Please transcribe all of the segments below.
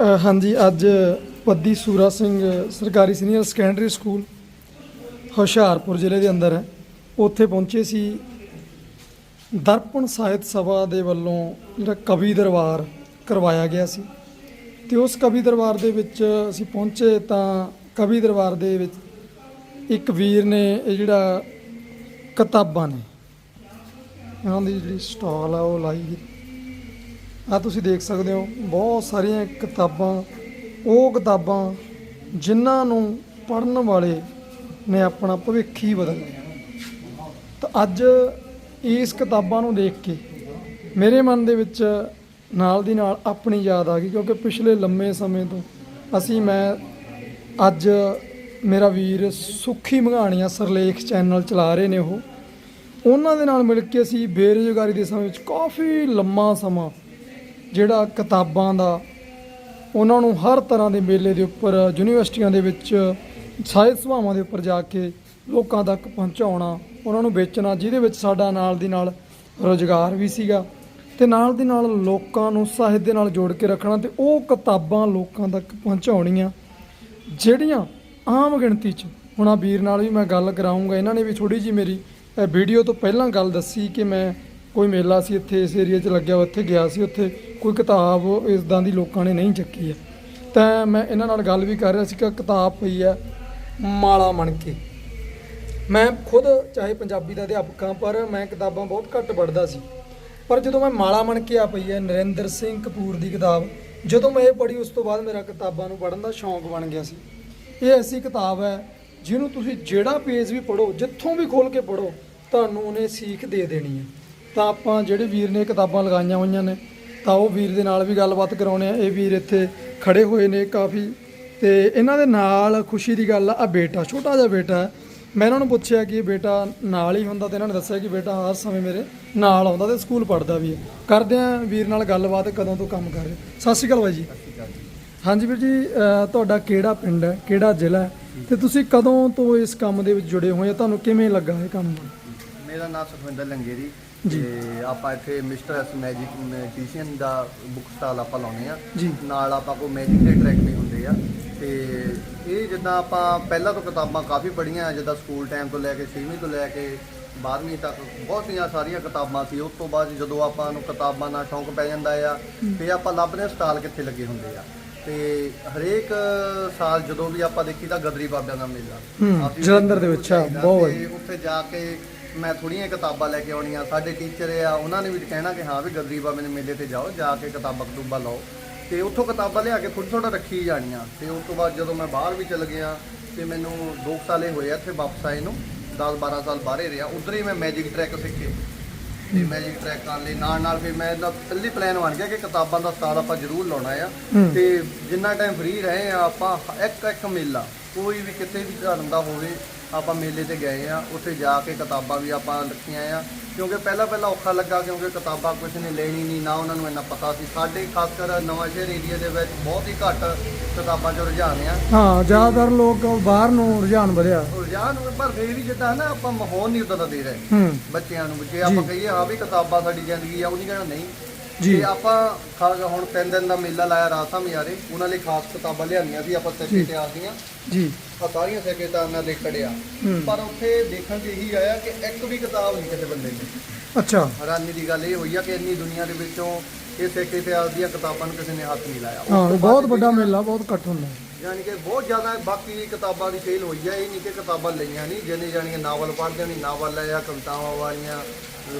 ਹਾਂਜੀ, ਅੱਜ ਪੱਦੀ ਸੂਰਾ ਸਿੰਘ ਸਰਕਾਰੀ ਸੀਨੀਅਰ ਸੈਕੰਡਰੀ ਸਕੂਲ ਹੁਸ਼ਿਆਰਪੁਰ ਜ਼ਿਲ੍ਹੇ ਦੇ ਅੰਦਰ ਹੈ। ਉੱਥੇ ਪਹੁੰਚੇ ਸੀ ਦਰਪਣ ਸਾਹਿਤ ਸਭਾ ਦੇ ਵੱਲੋਂ ਜਿਹੜਾ ਕਵੀ ਦਰਬਾਰ ਕਰਵਾਇਆ ਗਿਆ ਸੀ। ਤੇ ਉਸ ਕਵੀ ਦਰਬਾਰ ਦੇ ਵਿੱਚ ਅਸੀਂ ਪਹੁੰਚੇ ਤਾਂ ਕਵੀ ਦਰਬਾਰ ਦੇ ਵਿੱਚ ਇੱਕ ਵੀਰ ਨੇ ਇਹ ਜਿਹੜਾ ਕਿਤਾਬਾਂ ਨੇ ਉਹਨਾਂ ਦੀ ਜਿਹੜੀ ਸਟਾਲ ਆ ਉਹ ਲਾਈ ਆ ਤੁਸੀਂ ਦੇਖ ਸਕਦੇ ਹੋ, ਬਹੁਤ ਸਾਰੀਆਂ ਕਿਤਾਬਾਂ, ਉਹ ਕਿਤਾਬਾਂ ਜਿਨ੍ਹਾਂ ਨੂੰ ਪੜ੍ਹਨ ਵਾਲੇ ਨੇ ਆਪਣਾ ਭਵਿੱਖ ਹੀ ਬਦਲ ਤਾਂ ਅੱਜ ਇਸ ਕਿਤਾਬਾਂ ਨੂੰ ਦੇਖ ਕੇ ਮੇਰੇ ਮਨ ਦੇ ਵਿੱਚ ਨਾਲ ਦੀ ਨਾਲ ਆਪਣੀ ਯਾਦ ਆ ਗਈ, ਕਿਉਂਕਿ ਪਿਛਲੇ ਲੰਮੇ ਸਮੇਂ ਤੋਂ ਅਸੀਂ, ਮੈਂ ਅੱਜ ਮੇਰਾ ਵੀਰ ਸੁਖੀ ਮੰਘਾਣੀਆਂ ਸਰਲੇਖ ਚੈਨਲ ਚਲਾ ਰਹੇ ਨੇ ਉਹ। ਉਹਨਾਂ ਦੇ ਨਾਲ ਮਿਲ ਕੇ ਅਸੀਂ ਬੇਰੁਜ਼ਗਾਰੀ ਦੇ ਸਮੇਂ ਵਿੱਚ ਕਾਫੀ ਲੰਮਾ ਸਮਾਂ ਜਿਹੜਾ ਕਿਤਾਬਾਂ ਦਾ ਉਹਨਾਂ ਨੂੰ ਹਰ ਤਰ੍ਹਾਂ ਦੇ ਮੇਲੇ ਦੇ ਉੱਪਰ, ਯੂਨੀਵਰਸਿਟੀਆਂ ਦੇ ਵਿੱਚ, ਸਾਹਿਤ ਸਭਾਵਾਂ ਦੇ ਉੱਪਰ ਜਾ ਕੇ ਲੋਕਾਂ ਤੱਕ ਪਹੁੰਚਾਉਣਾ, ਉਹਨਾਂ ਨੂੰ ਵੇਚਣਾ, ਜਿਹਦੇ ਵਿੱਚ ਸਾਡਾ ਨਾਲ ਦੀ ਨਾਲ ਰੋਜ਼ਗਾਰ ਵੀ ਸੀਗਾ। ਤੇ ਨਾਲ ਦੀ ਨਾਲ ਲੋਕਾਂ ਨੂੰ ਸਾਹਿਤ ਦੇ ਨਾਲ ਜੋੜ ਕੇ ਰੱਖਣਾ ਤੇ ਉਹ ਕਿਤਾਬਾਂ ਲੋਕਾਂ ਤੱਕ ਪਹੁੰਚਾਉਣੀਆਂ, ਜਿਹੜੀਆਂ ਆਮ ਗਿਣਤੀ 'ਚ, ਹੁਣ ਆ ਵੀਰ ਨਾਲ ਵੀ ਮੈਂ ਗੱਲ ਕਰਾਉਂਗਾ ਇਹਨਾਂ ਨੇ ਵੀ ਥੋੜੀ ਜੀ ਮੇਰੀ ਵੀਡੀਓ ਤੋਂ ਪਹਿਲਾਂ ਗੱਲ ਦੱਸੀ ਕਿ ਮੈਂ ਕੋਈ ਮੇਲਾ ਸੀ ਇੱਥੇ, ਇਸ ਏਰੀਆ 'ਚ ਲੱਗਿਆ, ਉੱਥੇ ਗਿਆ ਸੀ ਉੱਥੇ, ਕੋਈ ਕਿਤਾਬ ਇਸਦਾਂ ਦੀ ਲੋਕਾਂ ਨੇ ਨਹੀਂ ਚੱਕੀ ਹੈ। ਤਾਂ ਮੈਂ ਇਹਨਾਂ ਨਾਲ ਗੱਲ ਵੀ ਕਰ ਰਿਹਾ ਸੀ ਕਿ ਕਿਤਾਬ ਪਈ ਹੈ, ਮਾਲਾ ਮਣ ਕੇ। ਮੈਂ ਖੁਦ ਚਾਹੇ ਪੰਜਾਬੀ ਦਾ ਅਧਿਆਪਕ ਹਾਂ, ਪਰ ਮੈਂ ਕਿਤਾਬਾਂ ਬਹੁਤ ਘੱਟ ਪੜ੍ਹਦਾ ਸੀ। ਪਰ ਜਦੋਂ ਮੈਂ ਮਾਲਾ ਮਣ ਕੇ ਆ ਪਈ ਹੈ, ਨਰਿੰਦਰ ਸਿੰਘ ਕਪੂਰ ਦੀ ਕਿਤਾਬ, ਜਦੋਂ ਮੈਂ ਇਹ ਪੜ੍ਹੀ, ਉਸ ਤੋਂ ਬਾਅਦ ਮੇਰਾ ਕਿਤਾਬਾਂ ਨੂੰ ਪੜ੍ਹਨ ਦਾ ਸ਼ੌਂਕ ਬਣ ਗਿਆ ਸੀ। ਇਹ ਐਸੀ ਕਿਤਾਬ ਹੈ, ਜਿਹਨੂੰ ਤੁਸੀਂ ਜਿਹੜਾ ਪੇਜ ਵੀ ਪੜ੍ਹੋ, ਜਿੱਥੋਂ ਵੀ ਖੋਲ ਕੇ ਪੜ੍ਹੋ, ਤੁਹਾਨੂੰ ਉਹਨੇ ਸੀਖ ਦੇ ਦੇਣੀ ਹੈ। ਤਾਂ ਆਪਾਂ ਜਿਹੜੇ ਵੀਰ ਨੇ ਕਿਤਾਬਾਂ ਲਗਾਈਆਂ ਹੋਈਆਂ ਨੇ, ਤਾਂ ਉਹ ਵੀਰ ਦੇ ਨਾਲ ਵੀ ਗੱਲਬਾਤ ਕਰਾਉਣੇ ਆ। ਇਹ ਵੀਰ ਇੱਥੇ ਖੜੇ ਹੋਏ ਨੇ ਕਾਫੀ। ਤੇ ਇਹਨਾਂ ਦੇ ਨਾਲ ਖੁਸ਼ੀ ਦੀ ਗੱਲ ਆ ਬੇਟਾ, ਛੋਟਾ ਜਿਹਾ ਬੇਟਾ ਹੈ। ਮੈਂ ਇਹਨਾਂ ਨੂੰ ਪੁੱਛਿਆ ਕਿ ਇਹ ਬੇਟਾ ਨਾਲ ਹੀ ਹੁੰਦਾ ਤੇ ਇਹਨਾਂ ਨੇ ਦੱਸਿਆ ਕਿ ਬੇਟਾ ਹਰ ਸਮੇਂ ਮੇਰੇ ਨਾਲ ਆਉਂਦਾ ਤੇ ਸਕੂਲ ਪੜ੍ਹਦਾ ਵੀ ਹੈ। ਕਰਦੇ ਆ ਵੀਰ ਨਾਲ ਗੱਲਬਾਤ, ਕਦੋਂ ਤੋਂ ਕੰਮ ਕਰ ਰਹੇ ਸਤਿ ਸ਼੍ਰੀ ਅਕਾਲ ਬਾਈ ਜੀ। ਹਾਂਜੀ ਵੀਰ ਜੀ ਤੁਹਾਡਾ ਕਿਹੜਾ ਪਿੰਡ ਹੈ, ਕਿਹੜਾ ਜ਼ਿਲ੍ਹਾ ਹੈ? ਤੇ ਤੁਸੀਂ ਕਦੋਂ ਤੋਂ ਇਸ ਕੰਮ ਦੇ ਵਿੱਚ ਜੁੜੇ ਹੋਏ ਹੋ ਤੁਹਾਨੂੰ ਕਿਵੇਂ ਲੱਗਾ ਇਹ ਕੰਮ? ਮੇਰਾ ਨਾਮ ਸੁਖਵਿੰਦਰ ਲੰਗੇਰੀ। ਤੇ ਆਪਾਂ ਇੱਥੇ ਮਿਸਟਰ ਐਸ ਮੈਜਿਕ ਮੈਜੀਸ਼ੀਅਨ ਦਾ ਬੁੱਕ ਸਟਾਲ ਆਪਾਂ ਲਾਉਨੇ ਆ ਜੀ। ਨਾਲ ਆਪਾਂ ਕੋ ਮੈਜਿਕ ਦੇ ਟਰੈਕ ਵੀ ਹੁੰਦੇ ਆ। ਤੇ ਇਹ ਜਿੱਦਾਂ ਆਪਾਂ ਪਹਿਲਾਂ ਤੋਂ ਕਿਤਾਬਾਂ ਕਾਫੀ ਪੜ੍ਹੀਆਂ ਜਿੱਦਾਂ ਸਕੂਲ ਟਾਈਮ ਤੋਂ ਲੈ ਕੇ 6ਵੀਂ ਤੋਂ ਲੈ ਕੇ 12ਵੀਂ ਤੱਕ ਬਹੁਤੀਆਂ ਸਾਰੀਆਂ ਕਿਤਾਬਾਂ ਸੀ। ਉਸ ਤੋਂ ਬਾਅਦ ਜਦੋਂ ਆਪਾਂ ਨੂੰ ਕਿਤਾਬਾਂ ਨਾਲ ਸ਼ੌਂਕ ਪੈ ਜਾਂਦਾ ਆ ਤੇ ਆਪਾਂ ਲੱਭਦੇ ਸਟਾਲ ਕਿੱਥੇ ਲੱਗੇ ਹੁੰਦੇ ਆ। ਤੇ ਹਰੇਕ ਸਾਲ ਜਦੋਂ ਵੀ ਆਪਾਂ ਦੇਖੀ ਤਾਂ ਗਦਰੀ ਬਾਬਿਆਂ ਦਾ ਮੇਲਾ। ਜਲੰਧਰ ਦੇ ਵਿੱਚ, ਬਹੁਤ ਉੱਥੇ ਜਾ ਕੇ ਮੈਂ ਥੋੜੀਆਂ ਕਿਤਾਬਾਂ ਲੈ ਕੇ ਆਉਣੀਆਂ ਸਾਡੇ ਟੀਚਰ ਆ ਉਹਨਾਂ ਨੇ ਵੀ ਕਹਿਣਾ ਕਿ ਹਾਂ ਵੀ ਗਦਰੀ ਬਾਬੇ ਦੇ ਮੇਲੇ ਤੇ ਜਾਓ ਜਾ ਕੇ ਕਿਤਾਬਾਂ ਕਤੂਬਾਂ ਲਓ। ਤੇ ਉੱਥੋਂ ਕਿਤਾਬਾਂ ਲਿਆ ਕੇ ਥੋੜੀ ਥੋੜਾ ਰੱਖੀ ਜਾਣੀਆਂ। ਤੇ ਉਸ ਤੋਂ ਬਾਅਦ ਜਦੋਂ ਮੈਂ ਬਾਹਰ ਵੀ ਚਲ ਗਿਆ ਤੇ ਮੈਨੂੰ 2 ਸਾਲੇ ਹੋਏ ਇੱਥੇ ਵਾਪਸ ਆਏ ਨੂੰ 10 12 ਸਾਲ ਬਾਹਰੇ ਰਿਹਾ ਉਧਰ ਹੀ ਮੈਂ ਮੈਜਿਕ ਟਰੈਕ ਸਿੱਖੇ। ਤੇ ਮੈਜਿਕ ਟਰੈਕ ਕਰਨ ਲਈ ਨਾਲ ਨਾਲ ਫਿਰ ਮੈਂ ਇਹਦਾ ਪਹਿਲੀ ਪਲਾਨ ਬਣ ਗਿਆ ਕਿ ਕਿਤਾਬਾਂ ਦਾ ਸਟਾਲ ਆਪਾਂ ਜ਼ਰੂਰ ਲਾਉਣਾ ਆ। ਹੂੰ। ਤੇ ਜਿੰਨਾ ਟਾਈਮ ਫ੍ਰੀ ਰਹੇ ਆ ਆਪਾਂ ਇੱਕ ਇੱਕ ਮੇਲਾ ਕੋਈ ਵੀ ਕਿਤੇ ਵੀ ਧਰਮ ਦਾ ਹੋਵੇ ਆਪਾਂ ਮੇਲੇ ਤੇ ਗਏ ਆ ਉੱਥੇ ਜਾ ਕੇ ਕਿਤਾਬਾਂ ਵੀ ਆਪਾਂ ਰੱਖੀਆਂ ਆ। ਕਿਉਂਕਿ ਪਹਿਲਾਂ ਪਹਿਲਾਂ ਔਖਾ ਲੱਗਾ ਕਿਉਂਕਿ ਕਿਤਾਬਾਂ ਕੁਝ ਨੇ ਲੈਣੀ ਨਹੀਂ ਨਾ ਉਹਨਾਂ ਨੂੰ ਇੰਨਾ ਪਤਾ ਸੀ। ਸਾਡੇ ਖਾਸ ਕਰ ਨਵਾਂ ਸ਼ਹਿਰ ਏਰੀਆ ਦੇ ਵਿੱਚ ਬਹੁਤ ਹੀ ਘੱਟ ਕਿਤਾਬਾਂ 'ਚ ਰੁਝਾਨ ਆ। ਹਾਂ ਜ਼ਿਆਦਾਤਰ ਲੋਕ ਬਾਹਰ ਨੂੰ ਰੁਝਾਨ ਵਧਿਆ। ਰੁਝਾਨ ਪਰ ਫੇਰ ਵੀ ਜਿੱਦਾਂ ਨਾ ਆਪਾਂ ਮਾਹੌਲ ਨਹੀਂ ਉਦਾਂ ਦਾ ਦੇ ਰਹੇ। ਬੱਚਿਆਂ ਨੂੰ ਜੇ ਆਪਾਂ ਕਹੀਏ ਹਾਂ ਵੀ ਕਿਤਾਬਾਂ ਸਾਡੀ ਜ਼ਿੰਦਗੀ ਆ ਉਹ ਨਹੀਂ ਕਹਿਣਾ ਨਹੀਂ। ਜੀ। ਤੇ ਆਪਾਂ ਖਾਸ ਹੁਣ ਤਿੰਨ ਦਿਨ ਦਾ ਮੇਲਾ ਲਾਇਆ ਰਾਸਾ ਮਿਆਰੇ। ਉਹਨਾਂ ਲਈ ਖਾਸ ਕਿਤਾਬਾਂ ਲਿਆਂਦੀਆਂ ਸੀ ਆਪਾਂ ਸਿੱਖ ਜੀ। ਇਤਿਹਾਸ ਦੀਆਂ। ਜੀ। ਆ ਸਾਰੀਆਂ ਸਿੱਖ ਇਤਿਹਾਸ ਦੇ ਖੜਿਆ ਹੂੰ। ਪਰ ਉੱਥੇ ਦੇਖਣ 'ਚ ਇਹੀ ਆਇਆ ਕਿ ਇੱਕ ਵੀ ਕਿਤਾਬ ਨਹੀਂ ਕਿਸੇ ਬੰਦੇ ਨੇ ਅੱਛਾ। ਹੈਰਾਨੀ ਦੀ ਗੱਲ ਇਹ ਹੋਈ ਆ ਕਿ ਇੰਨੀ ਦੁਨੀਆ ਦੇ ਵਿੱਚੋਂ ਇਹ ਸਿੱਖ ਇਤਿਹਾਸ ਦੀਆਂ ਕਿਤਾਬਾਂ ਨੂੰ ਕਿਸੇ ਨੇ ਹੱਥ ਨਹੀਂ ਲਾਇਆ। ਉਸ ਹਾਂ ਤੋਂ ਬਹੁਤ ਵੱਡਾ ਮੇਲਾ ਬਹੁਤ ਘੱਟ ਹੁੰਦਾ। ਯਾਨੀ ਕਿ ਬਹੁਤ ਜ਼ਿਆਦਾ ਬਾਕੀ ਕਿਤਾਬਾਂ ਦੀ ਸੇਲ ਹੋਈ ਆ ਇਹ ਨਹੀਂ ਕਿ ਕਿਤਾਬਾਂ ਲਈਆਂ ਨਹੀਂ ਜਿਹਨੇ ਜਾਣੀਆਂ ਨਾਵਲ ਪੜ੍ਹਦੇ ਨਹੀਂ ਨਾਵਲ ਆ ਜਾਂ ਕਵਿਤਾਵਾਂ ਵਾਲੀਆਂ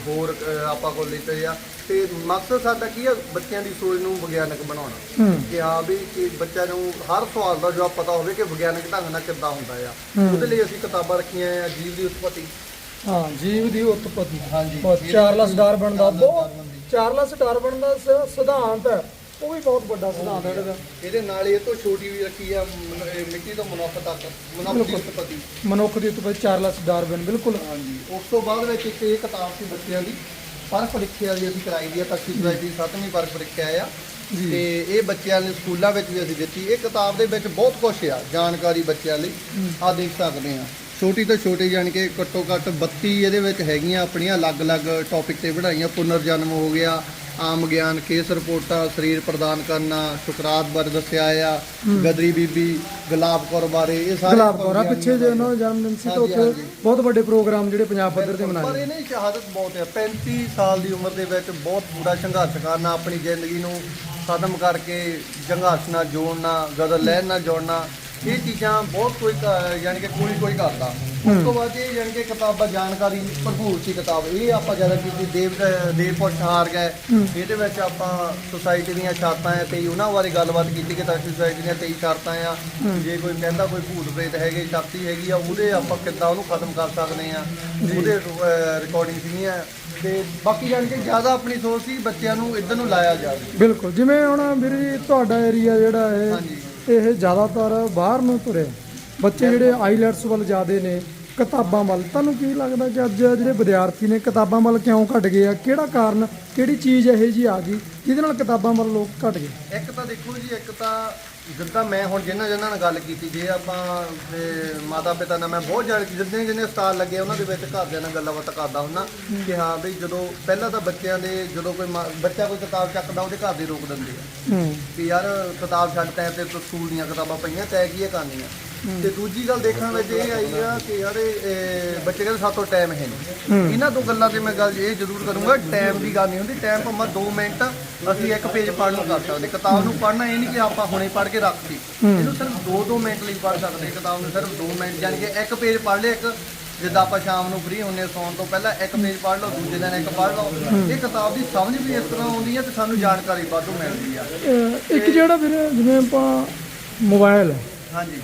ਹੋਰ ਆਪਾਂ ਕੋਲ ਲਿਖੇ ਆ। ਤੇ ਮਕਸਦ ਸਾਡਾ ਕੀ ਆ? ਬੱਚਿਆਂ ਦੀ ਸੋਚ ਨੂੰ ਵਿਗਿਆਨਕ ਬਣਾਉਣਾ। ਹੂੰ। ਕਿ ਹਾਂ ਵੀ ਕਿ ਬੱਚਿਆਂ ਨੂੰ ਹਰ ਸਵਾਲ ਦਾ ਜਵਾਬ ਪਤਾ ਹੋਵੇ ਕਿ ਵਿਗਿਆਨਕ ਢੰਗ ਨਾਲ ਕਿੱਦਾਂ ਹੁੰਦਾ ਆ। ਹੂੰ। ਉਹਦੇ ਲਈ ਅਸੀਂ ਕਿਤਾਬਾਂ ਰੱਖੀਆਂ ਆ ਜੀਵ ਦੀ ਉਤਪਤੀ। ਹਾਂ ਜੀਵ ਦੀ ਉਤਪਤੀ। ਹਾਂਜੀ। ਚਾਰਲਸ ਡਾਰਵਨ ਦਾ ਬਹੁਤ। ਚਾਰਲਸ ਡਾਰਵਨ ਦਾ ਸ- ਸਿਧਾਂਤ ਹੈ। ਉਹ ਵੀ ਬਹੁਤ ਵੱਡਾ ਸਿਧਾਂਤ ਹੈ ਇਹਦਾ। ਇਹਦੇ ਨਾਲ ਇਹ ਤੋਂ ਛੋਟੀ ਵੀ ਰੱਖੀ ਆ ਮ- ਇਹ ਮਿੱਟੀ ਤੋਂ ਮਨੁੱਖ ਤੱਕ ਮਨੁੱਖ ਦੀ ਬਿਲਕੁਲ। ਉਤਪਤੀ। ਮਨੁੱਖ ਦੀ ਉਤਪਤੀ ਚਾਰਲਸ ਡਾਰਵਨ ਬਿਲਕੁਲ। ਹਾਂਜੀ। ਉਸ ਤੋਂ ਬਾਅਦ ਵਿੱਚ ਇੱਕ ਇਹ ਕਿਤਾਬ ਸੀ ਬੱਚਿਆਂ ਦੀ ਪਰ ਪ੍ਰੀਖਿਆ ਦੀ ਅਸੀਂ ਕਰਾਈ ਦੀ ਆ ਤੱਕੀ ਸੋਸਾਇਟੀ ਦੀ ਸੱਤਵੀਂ ਪਰ ਪ੍ਰੀਖਿਆ ਆ। ਜੀ। ਤੇ ਇਹ ਬੱਚਿਆਂ ਨੇ ਸਕੂਲਾਂ ਵਿੱਚ ਵੀ ਅਸੀਂ ਦਿੱਤੀ। ਇਹ ਕਿਤਾਬ ਦੇ ਵਿੱਚ ਬਹੁਤ ਕੁਝ ਆ ਜਾਣਕਾਰੀ ਬੱਚਿਆਂ ਲਈ। ਆ ਦੇਖ ਸਕਦੇ ਆ। ਛੋਟੀ ਤੋਂ ਛੋਟੀ ਜਾਣੀ ਕਿ ਘੱਟੋ ਘੱਟ 32 ਇਹਦੇ ਵਿੱਚ ਹੈਗੀਆਂ ਆਪਣੀਆਂ ਅਲੱਗ-ਅਲੱਗ ਟੌਪਿਕ ਤੇ ਬਣਾਈਆਂ। ਪੁਨਰ ਜਨਮ ਹੋ ਗਿਆ ਆਮ ਗਿਆਨ ਕੇਸ ਰਿਪੋਰਟਾਂ ਸਰੀਰ ਪ੍ਰਦਾਨ ਕਰਨਾ ਸ਼ੁਕਰਾਤ ਬਾਰੇ ਦੱਸਿਆ ਆ ਗਦਰੀ ਬੀਬੀ ਗੁਲਾਬ ਕੌਰ ਬਾਰੇ ਇਹ ਸਾਰੇ ਗੁਲਾਬ ਕੌਰਾ ਪਿੱਛੇ ਜੇ ਉਹਨਾਂ ਦਾ ਜਨਮ ਦਿਨ ਸੀ ਤਾਂ ਉੱਥੇ। ਬਹੁਤ ਵੱਡੇ ਪ੍ਰੋਗਰਾਮ ਜਿਹੜੇ ਪੰਜਾਬ ਪੱਧਰ ਤੇ ਪਰ ਮਨਾਏ ਇਹਨੇ ਸ਼ਹਾਦਤ ਬਹੁਤ ਹੈ 35 ਸਾਲ ਦੀ ਉਮਰ ਦੇ ਵਿੱਚ ਬਹੁਤ ਪੂਰਾ ਸੰਘਰਸ਼ ਕਰਨਾ ਆਪਣੀ ਜ਼ਿੰਦਗੀ ਨੂੰ ਖਤਮ ਕਰਕੇ ਸੰਘਰਸ਼ ਨਾਲ ਜੋੜਨਾ ਗਦਰ ਲਹਿਰ ਨਾਲ ਜੋੜਨਾ ਇਹ ਚੀਜ਼ਾਂ ਬਹੁਤ ਕੋਈ ਯਾਨੀ ਕਿ ਕੋਈ ਕੋਈ ਕਰਦਾ। ਉਸ ਤੋਂ ਬਾਅਦ ਇਹ ਯਾਨੀ ਕਿ ਕਿਤਾਬਾਂ ਜਾਣਕਾਰੀ ਭਰਪੂਰ ਸੀ ਕਿਤਾਬ। ਇਹ ਆਪਾਂ ਜ਼ਿਆਦਾ ਕੀਤੀ ਦੇਵ ਦੇਵਪੁਰ ਹਾਰ ਗਏ ਇਹਦੇ ਵਿੱਚ ਆਪਾਂ ਸੁਸਾਇਟੀ ਦੀਆਂ ਸ਼ਰਤਾਂ ਆ ਤੇ ਉਹਨਾਂ ਬਾਰੇ ਗੱਲਬਾਤ ਕੀਤੀ ਕਿ ਤਾਂ ਸੁਸਾਇਟੀ ਦੀਆਂ 23 ਸ਼ਰਤਾਂ ਆ। ਜੇ ਕੋਈ ਕਹਿੰਦਾ ਕੋਈ ਭੂਤ ਪ੍ਰੇਤ ਹੈਗੇ ਸ਼ਕਤੀ ਹੈਗੀ ਆ ਉਹਦੇ ਆਪਾਂ ਕਿੱਦਾਂ ਉਹਨੂੰ ਖਤਮ ਕਰ ਸਕਦੇ ਆ। ਉਹਦੇ ਰਿਕਾਰਡਿੰਗ ਸੀਗੀਆਂ। ਤੇ ਬਾਕੀ ਜਾਣ ਕੇ ਜ਼ਿਆਦਾ ਆਪਣੀ ਸੋਚ ਸੀ ਬੱਚਿਆਂ ਨੂੰ ਇੱਧਰ ਨੂੰ ਲਾਇਆ ਜਾਵੇ। ਬਿਲਕੁਲ। ਜਿਵੇਂ ਹੁਣ ਵੀਰ ਜੀ ਤੁਹਾਡਾ ਏਰੀਆ ਜਿਹੜਾ ਹੈ ਇਹ ਜ਼ਿਆਦਾਤਰ ਬਾਹਰ ਨੂੰ ਤੁਰੇ ਬੱਚੇ ਜਿਹੜੇ ਆਈਲੈਟਸ ਵੱਲ ਜ਼ਿਆਦੇ ਨੇ ਕਿਤਾਬਾਂ ਵੱਲ। ਤੁਹਾਨੂੰ ਕੀ ਲੱਗਦਾ ਕਿ ਅੱਜ ਜਿਹੜੇ ਵਿਦਿਆਰਥੀ ਨੇ ਕਿਤਾਬਾਂ ਵੱਲ ਕਿਉਂ ਘਟ ਗਏ ਆ? ਕਿਹੜਾ ਕਾਰਨ ਕਿਹੜੀ ਚੀਜ਼ ਇਹੋ ਜੀ ਆ ਗਈ ਜਿਹਦੇ ਨਾਲ ਕਿਤਾਬਾਂ ਵੱਲ ਲੋਕ ਘਟ ਗਏ? ਇੱਕ ਤਾਂ ਦੇਖੋ ਜੀ ਇੱਕ ਤਾਂ ਜਿੱਦਾਂ ਮੈਂ ਹੁਣ ਜਿਨ੍ਹਾਂ ਜਿਨ੍ਹਾਂ ਨਾਲ ਗੱਲ ਕੀਤੀ ਜੇ ਆਪਾਂ ਮਾਤਾ ਪਿਤਾ ਨਾਲ ਮੈਂ ਬਹੁਤ ਜ਼ਿਆਦਾ ਜਿੰਨੇ ਜਿੰਨੇ ਉਸਤਾਦ ਲੱਗੇ ਉਹਨਾਂ ਦੇ ਵਿੱਚ ਘਰਦਿਆਂ ਨਾਲ ਗੱਲਾਂ ਬਾਤਾਂ ਕਰਦਾ ਹੁੰਦਾ ਕਿ ਹਾਂ ਬਈ ਜਦੋਂ ਪਹਿਲਾਂ ਤਾਂ ਬੱਚਿਆਂ ਦੇ ਜਦੋਂ ਕੋਈ ਬੱਚਾ ਕੋਈ ਕਿਤਾਬ ਚੱਕਦਾ ਉਹਦੇ ਘਰ ਦੇ ਰੋਕ ਦਿੰਦੇ ਆ। ਵੀ ਯਾਰ ਕਿਤਾਬ ਛੱਡ ਤੈਂ ਤੇ ਤੂੰ ਸਕੂਲ ਦੀਆਂ ਕਿਤਾਬਾਂ ਪਈਆਂ ਤੈਂ ਕੀ ਇਹ ਕਰਨੀਆਂ। ਤੇ ਦੂਜੀ ਗੱਲ ਦੇਖਣ ਵਿੱਚ ਇਹ ਆਈ ਆ ਕਿ ਯਾਰ ਇਹ, ਬੱਚੇ ਕਹਿੰਦੇ ਸਾਤੋਂ ਟਾਈਮ ਹੈ ਨਹੀਂ। ਇਹਨਾਂ ਦੋ ਗੱਲਾਂ ਤੇ ਮੈਂ ਗੱਲ ਇਹ ਜ਼ਰੂਰ ਕਰੂੰਗਾ ਟਾਈਮ ਦੀ ਗੱਲ ਨਹੀਂ ਹੁੰਦੀ ਟਾਈਮ ਭਾਵੇਂ 2 ਮਿੰਟ ਅਸੀਂ ਇੱਕ ਪੇਜ ਪੜ੍ਹ ਨੂੰ ਕਰ ਸਕਦੇ ਕਿਤਾਬ ਨੂੰ ਪੜ੍ਹਨਾ ਇਹ ਨਹੀਂ ਕਿ ਆਪਾਂ ਹੁਣੇ ਪੜ੍ਹ ਕੇ ਰੱਖਤੀ ਇਹਨੂੰ ਸਿਰਫ 2-2 ਮਿੰਟ ਲਈ ਪੜ੍ਹ ਸਕਦੇ ਕਿਤਾਬ ਨੂੰ ਸਿਰਫ 2 ਮਿੰਟ ਯਾਨੀ ਕਿ ਇੱਕ ਪੇਜ ਪੜ੍ਹ ਲਿਆ ਇੱਕ ਜਿੱਦਾਂ ਆਪਾਂ ਸ਼ਾਮ ਨੂੰ ਫ੍ਰੀ ਹੁੰਨੇ ਸੌਣ ਤੋਂ ਪਹਿਲਾਂ ਇੱਕ ਪੇਜ ਪੜ੍ਹ ਲਓ ਦੂਜੇ ਦਿਨ ਇੱਕ ਪੜ੍ਹ ਲਓ। ਇਹ ਕਿਤਾਬ ਦੀ ਸਮਝ ਵੀ ਇਸ ਤਰ੍ਹਾਂ ਆਉਂਦੀ ਹੈ ਤੇ ਸਾਨੂੰ ਜਾਣਕਾਰੀ ਵਾਧੂ ਮਿਲਦੀ ਆ। ਇੱਕ ਜਿਹੜਾ ਵੀਰ ਜਿਵੇਂ ਆਪਾਂ ਮੋਬਾਈਲ ਹਾਂਜੀ।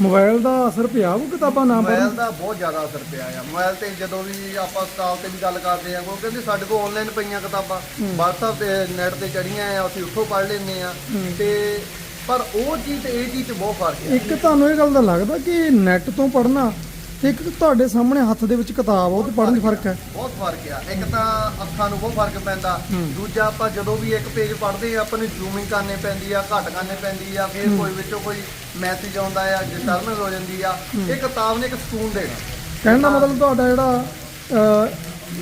ਮੋਬਾਈਲ ਦਾ ਅਸਰ ਪਿਆ ਉਹ ਕਿਤਾਬਾਂ ਨਾ ਪੜ੍ਹਨ? ਮੋਬਾਈਲ ਦਾ ਬਹੁਤ ਜ਼ਿਆਦਾ ਅਸਰ ਪਿਆ ਆ। ਮੋਬਾਈਲ ਤੇ ਜਦੋਂ ਵੀ ਆਪਾਂ ਸਟਾਲ ਤੇ ਵੀ ਗੱਲ ਕਰਦੇ ਆ ਉਹ ਕਹਿੰਦੇ ਸਾਡੇ ਕੋਲ ਆਨਲਾਈਨ ਪਈਆਂ ਕਿਤਾਬਾਂ। WhatsApp ਤੇ ਨੈਟ ਤੇ ਚੜੀਆਂ ਆ ਅਸੀਂ ਉੱਥੋਂ ਪੜ੍ਹ ਲੈਂਦੇ ਆ। ਤੇ ਪਰ ਉਹ ਚੀਜ਼ ਤੇ ਇਹ ਚੀਜ਼ 'ਚ ਬਹੁਤ ਫ਼ਰਕ ਹੈ ਇੱਕ ਤੁਹਾਨੂੰ ਇਹ ਗੱਲ ਦਾ ਲੱਗਦਾ ਕਿ ਨੈਟ ਤੋਂ ਪੜ੍ਹਨਾ ਤੇ ਇੱਕ ਤੁਹਾਡੇ ਸਾਹਮਣੇ ਹੱਥ ਦੇ ਵਿੱਚ ਕਿਤਾਬ ਆ ਉਹ ਤੇ ਪੜ੍ਹਨ 'ਚ ਫ਼ਰਕ ਹੈ। ਬਹੁਤ ਫ਼ਰਕ ਆ। ਇੱਕ ਤਾਂ ਅੱਖਾਂ ਨੂੰ ਬਹੁਤ ਫ਼ਰਕ ਪੈਂਦਾ। ਦੂਜਾ ਆਪਾਂ ਜਦੋਂ ਵੀ ਇੱਕ ਪੇਜ ਪੜ੍ਹਦੇ ਆ ਆਪਾਂ ਨੂੰ ਜ਼ੂਮਿੰਗ ਕਰਨੀ ਪੈਂਦੀ ਆ ਘੱਟ ਕਰਨੀ ਪੈਂਦੀ ਆ ਫਿਰ ਕੋਈ ਵਿੱਚੋਂ ਕੋਈ ਮੈਸੇਜ ਆਉਂਦਾ ਆ ਡਿਸਟਰਬੈਂਸ ਹੋ ਜਾਂਦੀ ਆ। ਇਹ ਕਿਤਾਬ ਨੇ ਇੱਕ ਸਕੂਨ ਦੇਣਾ। ਕਹਿਣ ਦਾ ਮਤਲਬ ਤੁਹਾਡਾ ਜਿਹੜਾ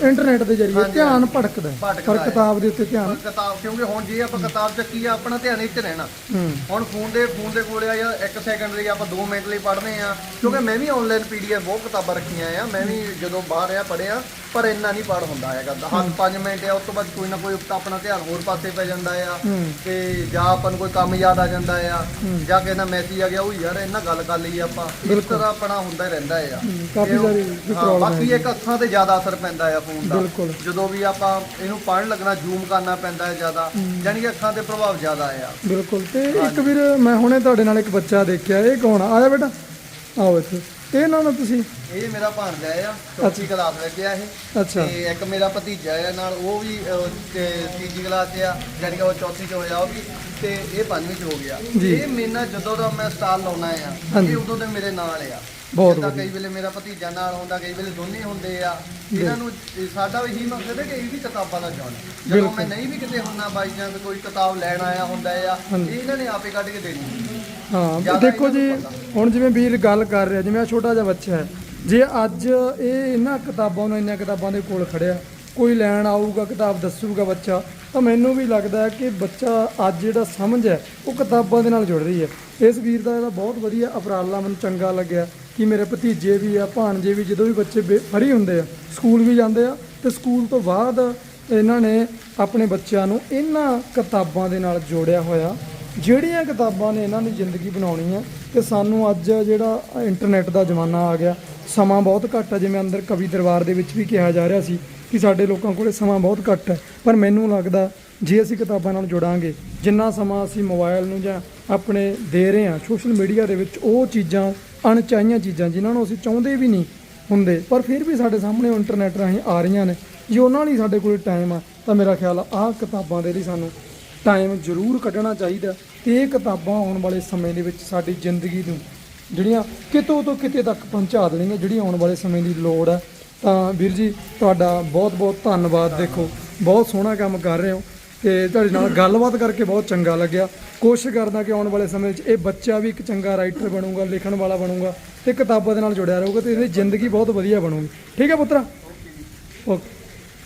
ਇੰਟਰਨੈਟ ਦੇ ਜ਼ਰੀਏ ਧਿਆਨ ਭਟਕਦਾ ਹੈ। ਭਟਕਦਾ ਪਰ ਹੈ। ਕਿਤਾਬ ਦੇ ਉੱਤੇ ਧਿਆਨ। ਕਿਤਾਬ ਕਿਉਂਕਿ ਹੁਣ ਜੇ ਆਪਾਂ ਕਿਤਾਬ ਚੱਕੀ ਆ ਆਪਣਾ ਧਿਆਨ ਇੱਥੇ ਰਹਿਣਾ। ਹੂੰ। ਹੁਣ ਫੋਨ ਦੇ ਫੋਨ ਦੇ ਕੋਲੇ ਆ ਜਾਂ 1 ਸੈਕਿੰਡ ਲਈ ਆਪਾਂ 2 ਮਿੰਟ ਲਈ ਪੜ੍ਹਦੇ ਆ ਕਿਉਂਕਿ ਮੈਂ ਵੀ ਆਨਲਾਈਨ ਪੀਡੀਐਫ ਬਹੁਤ ਕਿਤਾਬਾਂ ਰੱਖੀਆਂ ਆ। ਮੈਂ ਵੀ ਜਦੋਂ ਬਾਹਰ ਆ ਪੜ੍ਹਿਆ। ਪਰ ਇੰਨਾ ਨਹੀਂ ਪੜ੍ਹ ਹੁੰਦਾ ਹੈਗਾ। ਹੱਥ 5 ਮਿੰਟ ਆ ਉਸ ਤੋਂ ਬਾਅਦ ਕੋਈ ਨਾ ਕੋਈ ਆਪਣਾ ਧਿਆਨ ਹੋਰ ਪਾਸੇ ਪੈ ਜਾਂਦਾ ਆ। ਤੇ ਜਾਂ ਆਪਾਂ ਨੂੰ ਕੋਈ ਕੰਮ ਯਾਦ ਆ ਜਾਂਦਾ ਆ। ਜਾਂ ਕਿਸੇ ਨਾਲ ਮੈਸੇਜ ਆ ਗਿਆ ਉਹ ਯਾਰ ਇਹਨਾਂ ਗੱਲ ਕਰ ਲਈ ਆਪਾਂ। ਇਸ ਤਰ੍ਹਾਂ ਆਪਣਾ ਹੁੰਦਾ ਰਹਿੰਦਾ ਆ। ਕਾਫੀ ਸਾਰੀ ਹਾਂ, ਪ੍ਰੋਬਲਮ ਬਾਕੀ ਇੱਕ ਅੱਖਾਂ ਤੇ ਜ਼ਿਆਦਾ ਅਸਰ ਪੈਂਦਾ ਆ ਫੋਨ ਦਾ। ਜਦੋਂ ਵੀ ਆਪਾਂ ਇਹਨੂੰ ਪੜ੍ਹਨ ਲੱਗਣਾ ਜ਼ੂਮ ਕਰਨਾ ਪੈਂਦਾ ਹੈ ਜ਼ਿਆਦਾ। ਯਾਨੀ ਕਿ ਅੱਖਾਂ ਤੇ ਪ੍ਰਭਾਵ ਜ਼ਿਆਦਾ ਆ। ਬਿਲਕੁਲ। ਤੇ ਇੱਕ ਵੀਰ ਮੈਂ ਹੁਣੇ ਤੁਹਾਡੇ ਨਾਲ ਇੱਕ ਬੱਚਾ ਦੇਖਿਆ। ਇਹ ਕੌਣ ਆ? ਆਇਆ ਬੇਟਾ? ਆਓ ਇੱਥੇ। ਇਹ ਨਾਲ ਤੁਸੀਂ? ਇਹ ਮੇਰਾ ਭਾਣਜਾ ਆ ਚੌਥੀ ਕਲਾਸ ਵਿੱਚ ਆ ਇਹ। ਅੱਛਾ। ਤੇ ਇੱਕ ਮੇਰਾ ਭਤੀਜਾ ਆ ਨਾਲ ਉਹ ਵੀ ਅਹ, ਤੇ ਤੀਜੀ ਕਲਾਸ 'ਚ ਆ ਯਾਨੀ ਕਿ ਉਹ ਚੌਥੀ 'ਚ ਹੋਇਆ ਉਹ ਵੀ। ਤੇ ਇਹ ਪੰਜਵੀਂ 'ਚ ਹੋ ਗਿਆ। ਜੀ। ਇਹ ਮੇਨਾ ਜਦੋਂ ਦਾ ਮੈਂ ਸਟਾਲ ਲਾਉਣਾ ਆ ਹਾਂਜੀ। ਇਹ ਉਦੋਂ ਦੇ ਮੇਰੇ ਨਾਲ ਆ। ਬਹੁਤ ਜਿੱਦਾਂ। ਕਈ ਵੇਲੇ ਮੇਰਾ ਭਤੀਜਾ ਨਾਲ ਹੁੰਦਾ ਕਈ ਵੇਲੇ ਦੋਨੇ ਹੁੰਦੇ ਆ। ਇਹਨਾਂ ਨੂੰ ਇਹ ਸਾਡਾ ਵੀ ਹੀ ਮਕਸਦ ਹੈ ਕਿ ਇਹ ਵੀ ਕਿਤਾਬਾਂ ਦਾ ਜਾਣ ਜਦੋਂ ਮੈਂ ਨਹੀਂ ਵੀ ਕਿਤੇ ਹੁੰਨਾ ਬਾਈ ਜਾਂ ਕੋਈ ਕਿਤਾਬ ਲੈਣ ਆਇਆ ਹੁੰਦਾ ਆ ਹਾਂਜੀ। ਇਹਨਾਂ ਨੇ ਆਪੇ ਕੱਢ ਕੇ ਦੇਣੀ। ਹਾਂ ਦੇਖੋ ਜੀ ਇਹਨਾਂ ਨੂੰ ਹੁਣ ਜਿਵੇਂ ਵੀਰ ਗੱਲ ਕਰ ਰਿਹਾ, ਜਿਵੇਂ ਆ ਛੋਟਾ ਜਿਹਾ ਬੱਚਾ ਹੈ, ਜੇ ਅੱਜ ਇਹ ਇਹਨਾਂ ਕਿਤਾਬਾਂ ਨੂੰ ਇੰਨੀਆਂ ਕਿਤਾਬਾਂ ਦੇ ਕੋਲ ਖੜਿਆ, ਕੋਈ ਲੈਣ ਆਊਗਾ, ਕਿਤਾਬ ਦੱਸੂਗਾ ਬੱਚਾ, ਤਾਂ ਮੈਨੂੰ ਵੀ ਲੱਗਦਾ ਹੈ ਕਿ ਬੱਚਾ ਅੱਜ ਜਿਹੜਾ ਸਮਝ ਹੈ, ਉਹ ਕਿਤਾਬਾਂ ਦੇ ਨਾਲ ਜੁੜ ਰਹੀ ਹੈ। ਇਸ ਵੀਰ ਦਾ ਇਹਦਾ ਬਹੁਤ ਵਧੀਆ ਉਪਰਾਲਾ ਮੈਨੂੰ ਚੰਗਾ ਲੱਗਿਆ ਕਿ ਮੇਰੇ ਭਤੀਜੇ ਵੀ ਆ, ਭਾਣਜੇ ਵੀ, ਜਦੋਂ ਵੀ ਬੱਚੇ ਫਰੀ ਹੁੰਦੇ ਆ, ਸਕੂਲ ਵੀ ਜਾਂਦੇ ਆ, ਤੇ ਸਕੂਲ ਤੋਂ ਬਾਅਦ ਇਹਨਾਂ ਨੇ ਆਪਣੇ ਬੱਚਿਆਂ ਨੂੰ ਇਹਨਾਂ ਕਿਤਾਬਾਂ ਦੇ ਨਾਲ ਜੋੜਿਆ ਹੋਇਆ। ਜਿਹੜੀਆਂ ਕਿਤਾਬਾਂ ਨੇ ਇਹਨਾਂ ਦੀ ਜ਼ਿੰਦਗੀ ਬਣਾਉਣੀ ਹੈ ਤੇ ਸਾਨੂੰ ਅੱਜ ਜਿਹੜਾ ਇੰਟਰਨੈਟ ਦਾ ਜ਼ਮਾਨਾ ਆ ਗਿਆ, ਸਮਾਂ ਬਹੁਤ ਘੱਟ ਆ, ਜਿਵੇਂ ਅੰਦਰ ਕਵੀ ਦਰਬਾਰ ਦੇ ਵਿੱਚ ਵੀ ਕਿਹਾ ਜਾ ਰਿਹਾ ਸੀ ਕਿ ਸਾਡੇ ਲੋਕਾਂ ਕੋਲੇ ਸਮਾਂ ਬਹੁਤ ਘੱਟ ਹੈ ਪਰ ਮੈਨੂੰ ਲੱਗਦਾ ਜੇ ਅਸੀਂ ਕਿਤਾਬਾਂ ਨਾਲ ਜੁੜਾਂਗੇ, ਜਿੰਨਾ ਸਮਾਂ ਅਸੀਂ ਮੋਬਾਈਲ ਨੂੰ ਜਾਂ ਆਪਣੇ ਦੇ ਰਹੇ ਹਾਂ ਸੋਸ਼ਲ ਮੀਡੀਆ ਦੇ ਵਿੱਚ ਉਹ ਚੀਜ਼ਾਂ, ਅਣਚਾਹੀਆਂ ਚੀਜ਼ਾਂ ਜਿਨ੍ਹਾਂ ਨੂੰ ਅਸੀਂ ਚਾਹੁੰਦੇ ਵੀ ਨਹੀਂ ਹੁੰਦੇ, ਪਰ ਫਿਰ ਵੀ ਸਾਡੇ ਸਾਹਮਣੇ ਉਹ ਇੰਟਰਨੈਟ ਰਾਹੀਂ ਆ ਰਹੀਆਂ ਨੇ, ਜੇ ਉਹਨਾਂ ਲਈ ਸਾਡੇ ਕੋਲ ਟਾਈਮ ਆ, ਤਾਂ ਮੇਰਾ ਖਿਆਲ ਆ ਆਹ ਕਿਤਾਬਾਂ ਦੇ ਲਈ ਸਾਨੂੰ ਟਾਈਮ ਜ਼ਰੂਰ ਕੱਢਣਾ ਚਾਹੀਦਾ ਤੇ ਇਹ ਕਿਤਾਬਾਂ ਆਉਣ ਵਾਲੇ ਸਮੇਂ ਦੇ ਵਿੱਚ ਸਾਡੀ ਜ਼ਿੰਦਗੀ ਨੂੰ ਜਿਹੜੀਆਂ ਕਿਤੋਂ ਤੋਂ ਕਿਤੇ ਤੱਕ ਪਹੁੰਚਾ ਦੇਣਗੀਆਂ ਜਿਹੜੀ ਆਉਣ ਵਾਲੇ ਸਮੇਂ ਦੀ ਲੋੜ ਹੈ। ਤਾਂ ਵੀਰ ਜੀ, ਤੁਹਾਡਾ ਬਹੁਤ ਬਹੁਤ ਧੰਨਵਾਦ। ਦੇਖੋ, ਬਹੁਤ ਸੋਹਣਾ ਕੰਮ ਕਰ ਰਹੇ ਹੋ ਤੇ ਤੁਹਾਡੇ ਨਾਲ ਗੱਲਬਾਤ ਕਰਕੇ ਬਹੁਤ ਚੰਗਾ ਲੱਗਿਆ। ਕੋਸ਼ਿਸ਼ ਕਰਦਾ ਕਿ ਆਉਣ ਵਾਲੇ ਸਮੇਂ ਵਿੱਚ ਇਹ ਬੱਚਾ ਵੀ ਇੱਕ ਚੰਗਾ ਰਾਈਟਰ ਬਣੂਗਾ, ਲਿਖਣ ਵਾਲਾ ਬਣੂਗਾ ਤੇ ਕਿਤਾਬਾਂ ਦੇ ਨਾਲ ਜੁੜਿਆ ਰਹੂਗਾ ਤੇ ਇਹਦੀ ਜ਼ਿੰਦਗੀ ਬਹੁਤ ਵਧੀਆ ਬਣੂਗੀ। ਠੀਕ ਹੈ ਪੁੱਤਰਾ? ਓਕੇ।